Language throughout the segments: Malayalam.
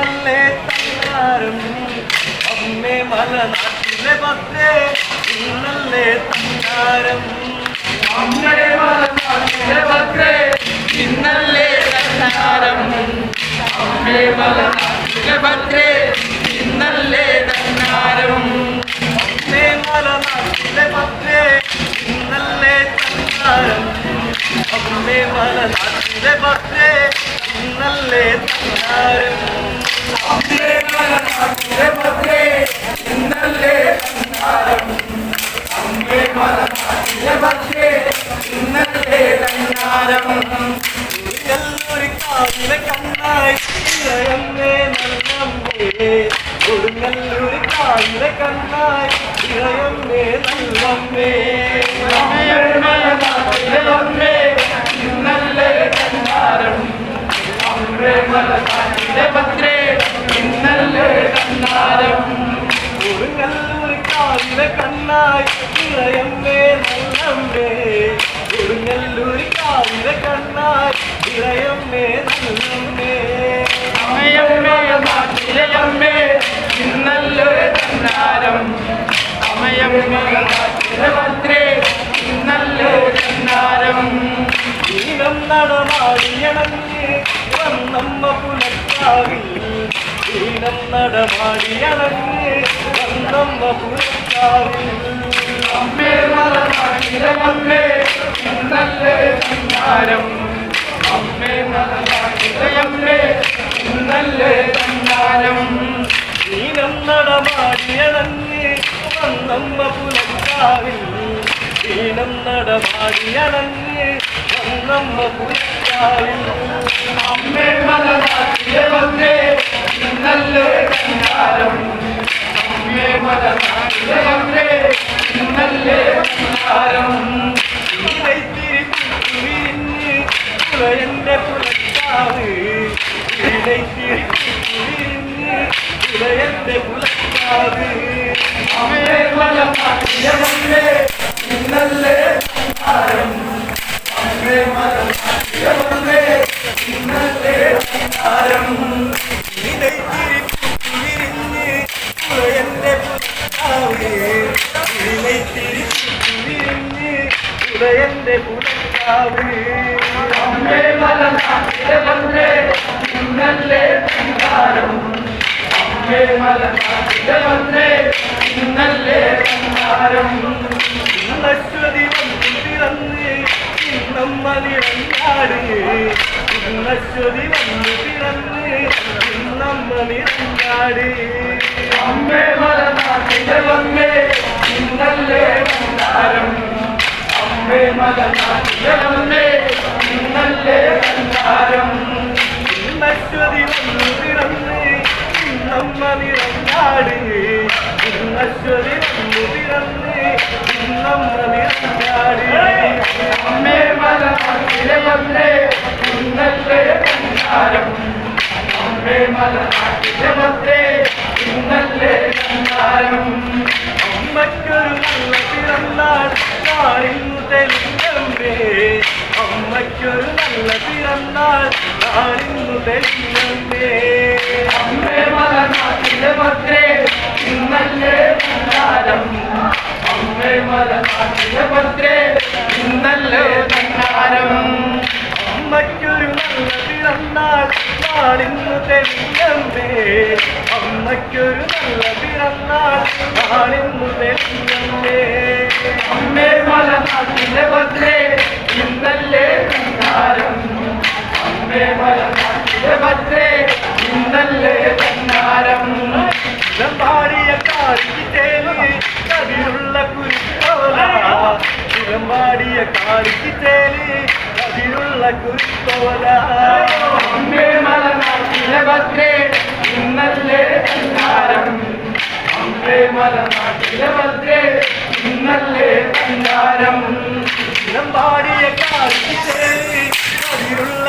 ഇന്നല്ലേ തന്നാരം അമ്മേ മലനാട്ടിലെ ഭദ്രേ ഇന്നല്ലേ തന്നാരം അമ്മേ മലനാട്ടിലെ ഭദ്രേ ഇന്നല്ലേ തന്നാരം അമ്മേ മലനാട്ടിലെ ഭദ്രേ ഇന്നല്ലേ തന്നാരം അമ്മേ മലനാട്ടിലെ ഭദ്രേ ഇന്നല്ലേ തന്നാരം അമ്മേ മലനാട്ടിലെ ഭദ്രേ ഇന്നല്ലേ തന്നാരം നല്ലമ്മേ കാവിലെ കണ്ണായി ഇളയമ്മേ നല്ലമ്മേ ഭദ്രേ ഇന്നല്ലേ അമ്മേ കണ്ണായി ഇളയമ്മേ നല്ലമ്മേ കണ്ണായി ഇളയമ്മേ അമ്മേ ഇന്നല്ലൊരു തന്നാരം. അമ്മയമ്മേ നാട്ടിലെ ഇന്നല്ലൊരു ഇന്നല്ലേ തന്നാരം. ഈനം നടമാടിയണഞ്ഞ് വന്നമ്മ പുലക്കാവിൽ ഈനം നടമാടിയണഞ്ഞ് വന്നമ്മ പുലക്കാവിൽ അമ്മേ മലനാട്ടിലെ അമ്മേ ഇന്നല്ലേ തന്നാരം. അമ്മേ അമ്മേ ഇന്നല്ലേ തന്നാരം. നടമാടിയണഞ്ഞ് വന്നമ്മ പുലക്കാവിൽ ഈനം നടമാടിയണഞ്ഞ് വന്നമ്മ പുലക്കാവിൽ അമ്മേ മലനാട്ടിലെ ഭദ്രേ ഇന്നല്ലേ തന്നാരം അമ്മേ മലനാട്ടിലെ ഭദ്രേ ഇന്നല്ലേ തന്നാരം വിരിഞ്ഞ് പുലയന്റെ പുലക്കാവ് വിരിഞ്ഞ് പുലയന്റെ പുലക്കാവ് അമ്മേ മലനാട്ടിലെ ഭദ്രേ ഇന്നല്ലേ തന്നാരം അമ്മേ മലനാട്ടിലെ ഭദ്രേ ഇന്നല്ലേ തന്നാരം വിരിഞ്ഞ് പുലയന്റെ പുലക്കാവ് പുലയന്റെ പുലക്കാവ് അമ്മേ മലനാട്ടിലെ ഭദ്രേ ഇന്നല്ലേ അമ്മേ മലനാട്ടിലെ ഭദ്രേ ഇന്നല്ലേ തന്നാരം ഇന്നശ്വതി വന്നു പിറന്ന്. നിറഞ്ഞാട് അമ്മേ മലനാട്ടിലെ ഇന്നല്ലേ തന്നാരം അമ്മേ മലനാട്ടിലെ ഇന്നല്ലേ തന്നാരം ഇന്നശ്വതി വന്നു ഇന്നമ്മ നിറഞ്ഞാട്. ഇന്നശ്വതി വന്നു പിറന്ന് ഇന്നമ്മ നിറഞ്ഞാട്. അമ്മേ മലനാട്ടിലെ വന്നേ ഇന്നത്തെ കണ്ടാരം അമ്മേ മലനാട്ടിലെ വന്നേ ഇന്നല്ലേ കണ്ടാരം അമ്മയ്ക്കൊരു നല്ല പിറന്നാൾ നാളിന്നു തെളിഞ്ഞമ്മേ. അമ്മയ്ക്കൊരു നല്ല പിറന്നാൾ നാളിന്നു തെളിഞ്ഞമ്മേ. ഭദ്രേ ഇന്നല്ലേ തന്നാരം അമ്മയ്ക്കൊരു നല്ല പിറന്നാൾ നാളിന്നു തെളിഞ്ഞമ്മേ അമ്മയ്ക്കൊരു നല്ല പിറന്നാൾ നാളിന്നു തെളിഞ്ഞമ്മേ അമ്മേ മലനാട്ടിലെ ഭദ്രേ ഇന്നല്ലേ തന്നാരം അമ്മേ മലനാട്ടിലെ ഭദ്രേ ഇന്നല്ലേ തന്നാരം തേന് കതിരുള്ള കുരുത്തോല പാടിയ കാലിക്ക് തേന് കതിരുള്ള കുരുത്തോല അമ്മേ മലനാട്ടിലെ ഭദ്രേ ഇന്നല്ലേ തന്നാരം അമ്മേ മലനാട്ടിലെ ഭദ്രേ ഇന്നല്ലേ തന്നാരം പാടിയ കാലിക്ക് കതിരുള്ള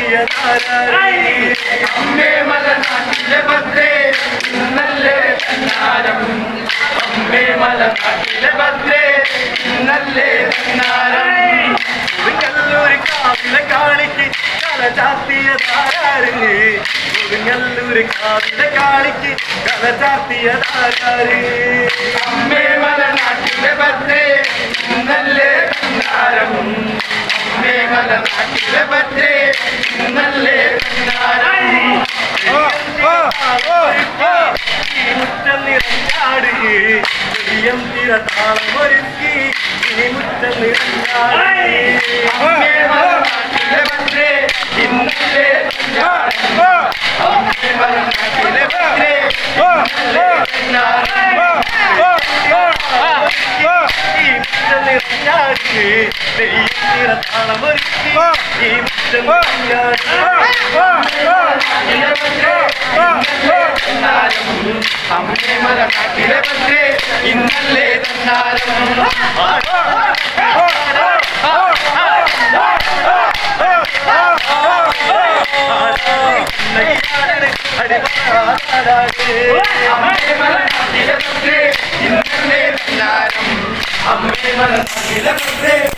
നടത്തിയ അമ്മേ മലനാട്ടിലെ ഭദ്രേ ഇന്നല്ലേ തന്നാരം അമ്മേ മലനാട്ടിലെ ഭദ്രേ ഇന്നല്ലേ തന്നാരം ഒതുങ്ങല്ലൂര് കാവിലെ കാളിക്ക് കല ചാത്തിയ താരാറിഞ്ഞ് ഒതുങ്ങല്ലൂര് കാവിലെ കാളിക്ക് കല ചാത്തിയ താരാറ് അമ്മേ മലനാട്ടിലെ ഭദ്രേ ഇന്നല്ലേ തന്നാരം അമ്മേ മലനാട്ടിലെ ഭദ്രേ അമ്മേ മല കാട്ടിലെ പറ്റേ ഇന്നല്ലേ തന്നാലും അമ്മേ മല കാട്ടിലെ പറ്റേ ഇന്നല്ലേ തന്നാലും അമ്മേ മല കാട്ടിലെ പറ്റേ